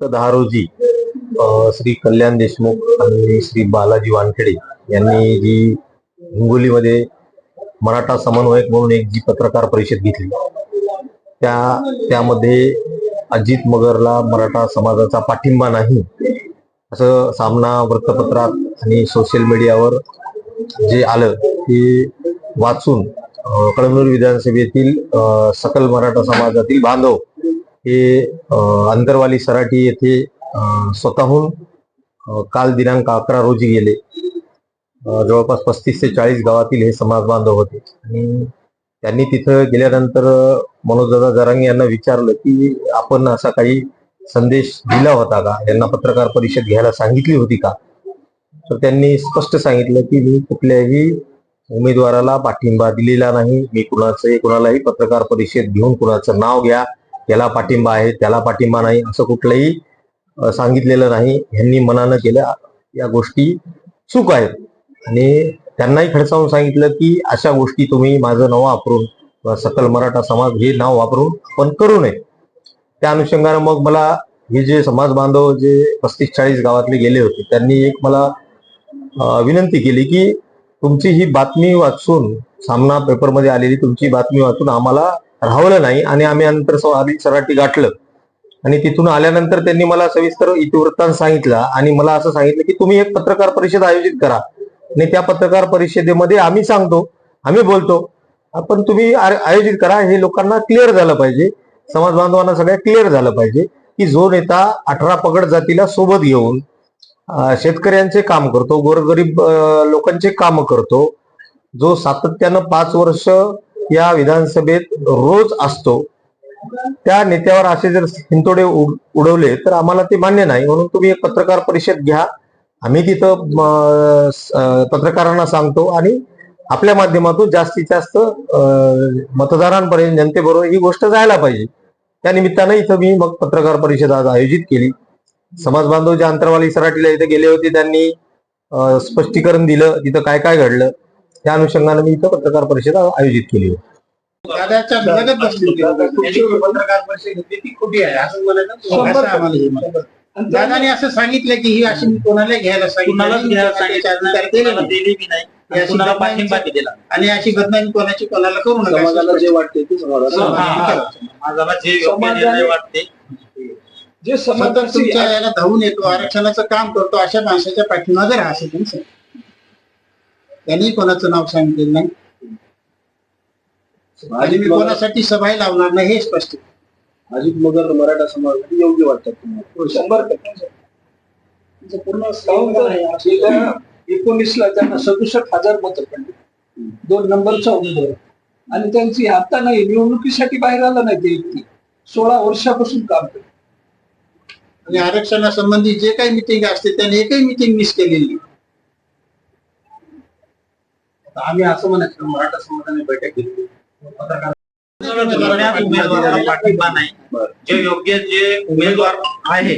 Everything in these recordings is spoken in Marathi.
दहा रोजी श्री कल्याण देशमुख आणि श्री बालाजी वानखेडे यांनी जी हिंगोलीमध्ये मराठा समन्वयक म्हणून एक जी पत्रकार परिषद घेतली. त्या त्यामध्ये अजित मगरला मराठा समाजाचा पाठिंबा नाही असं सामना वृत्तपत्रात आणि सोशल मीडियावर जे आलं ते वाचून कळमनूर विधानसभेतील सकल मराठा समाजातील बांधव हे अंतरवाली सराटी येथे स्वतःहून काल दिनांक अकरा रोजी गेले. जवळपास पस्तीस ते चाळीस गावातील हे समाज बांधव होते. आणि त्यांनी तिथं गेल्यानंतर मनोजदादा जरांगे यांना विचारलं की आपण असा काही संदेश दिला होता का? यांना पत्रकार परिषद घ्यायला सांगितली होती का? तर त्यांनी स्पष्ट सांगितलं की मी कुठल्याही उमेदवाराला पाठिंबा दिलेला नाही. मी कुणाचं कुणालाही पत्रकार परिषद घेऊन कुणाचं नाव घ्या. याला पाठिंबा आहे त्याला पाठिंबा नाही असं कुठलंही सांगितलेलं नाही. यांनी मनानं केल्या या गोष्टी चूक आहेत. आणि त्यांनाही खडसावून सांगितलं की अशा गोष्टी तुम्ही माझं नाव वापरून सकल मराठा समाज हे नाव वापरून पण करू नये. त्या अनुषंगानं मग मला हे जे समाज बांधव जे पस्तीस चाळीस गावातले गेले होते त्यांनी एक मला विनंती केली की तुमची ही बातमी वाचून सामना पेपरमध्ये आलेली तुमची बातमी वाचून आम्हाला राहवलं नाही आणि आम्ही अंतर आधी सराटी गाठलं. आणि तिथून आल्यानंतर त्यांनी मला सविस्तर इतिवृत्तांत सांगितला आणि मला असं सांगितलं की तुम्ही एक पत्रकार परिषद आयोजित करा. आणि त्या पत्रकार परिषदेमध्ये आम्ही सांगतो आम्ही बोलतो पण तुम्ही आयोजित करा हे लोकांना क्लिअर झालं पाहिजे. समाज बांधवांना सगळ्या क्लिअर झालं पाहिजे की जो नेता अठरा पगड जातीला सोबत घेऊन शेतकऱ्यांचे काम करतो गोरगरीब लोकांचे काम करतो जो सातत्यानं पाच वर्ष या विधानसभेत रोज असतो. त्या नेत्यावर असे जर हिंतोडे उडवले तर आम्हाला ते मान्य नाही. म्हणून तुम्ही एक पत्रकार परिषद घ्या. आम्ही तिथं पत्रकारांना सांगतो आणि आपल्या माध्यमातून जास्तीत जास्त मतदारांपर्यंत जनतेबरोबर ही गोष्ट जायला पाहिजे. त्या निमित्तानं इथं मी मग पत्रकार परिषद आज आयोजित केली. समाज बांधव जे अंतरवाली सराटीला इथे गेले होते. त्यांनी स्पष्टीकरण दिलं. तिथं काय काय घडलं? त्या अनुषंगानं मी इथं पत्रकार परिषद आयोजित केली होती. पत्रकार परिषद घेतली ती खोटी आहे. असं म्हणायचं असं आम्हाला हे म्हणायचं. दादाने असं सांगितलं की ही अशी मी कोणाला घ्यायला सांगितलं आणि अशी बदनामी- पाठिंबा बी दिला आणि अशी बदनामी कोणाची कोणाला करू नका. समाजाला जे वाटते ते. समाजाला जे वाटते. जे तुमच्या याला धावून येतो. आरक्षणाचं काम करतो. अशा माणसाच्या पाठीमागे राहा असं. त्यांनी कोणाचं नाव सांगितलं नाही. आणि मी कोणासाठी सभाही लावणार नाही हे स्पष्ट. अजित मगर मराठा समाजासाठी योग्य वाटतात तुम्हाला. शंभर टक्के. पूर्ण गेल्या एकोणीसला त्यांना सदुसष्ट हजार मतं पडली. दोन नंबरचा उमेदवार. आणि त्यांची आता नाही निवडणुकीसाठी बाहेर आला नाही ते व्यक्ती सोळा वर्षापासून काम करते आणि आरक्षणासंबंधी जे काही मिटिंग असते त्यांनी एकही मिटिंग मिस केलेली आम्ही असं म्हणायचं मराठा समाजाने बैठक घेतली. पाठिंबा नाही. जे योग्य जे उमेदवार आहे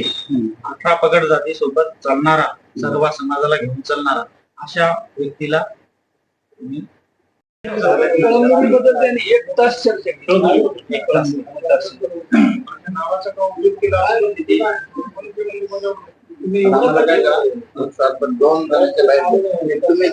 अठरा पगड जाती सोबत चालणारा सर्व समाजाला घेऊन चालणारा अशा व्यक्तीला एक तास चर्चा. नावाचा केला पण दोन जणांच्या